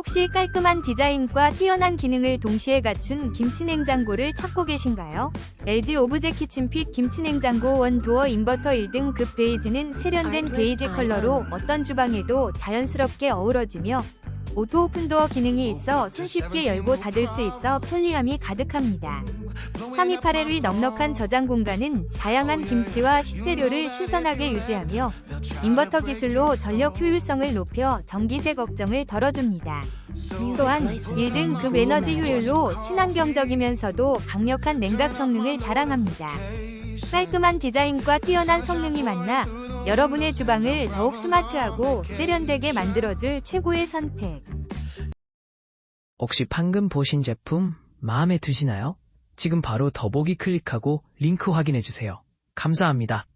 혹시 깔끔한 디자인과 뛰어난 기능을 동시에 갖춘 김치냉장고를 찾고 계신가요? LG 오브제 키친핏 김치냉장고 원도어 인버터 1등 급 베이지는 세련된 베이지 컬러로 어떤 주방에도 자연스럽게 어우러지며 오토 오픈도어 기능이 있어 손쉽게 열고 닫을 수 있어 편리함이 가득합니다. 328L의 넉넉한 저장 공간은 다양한 김치와 식재료를 신선하게 유지하며 인버터 기술로 전력 효율성을 높여 전기세 걱정을 덜어줍니다. 또한 1등급 에너지 효율로 친환경적이면서도 강력한 냉각 성능을 자랑합니다. 깔끔한 디자인과 뛰어난 성능이 만나 여러분의 주방을 더욱 스마트하고 세련되게 만들어줄 최고의 선택. 혹시 방금 보신 제품 마음에 드시나요? 지금 바로 더보기 클릭하고 링크 확인해 주세요. 감사합니다.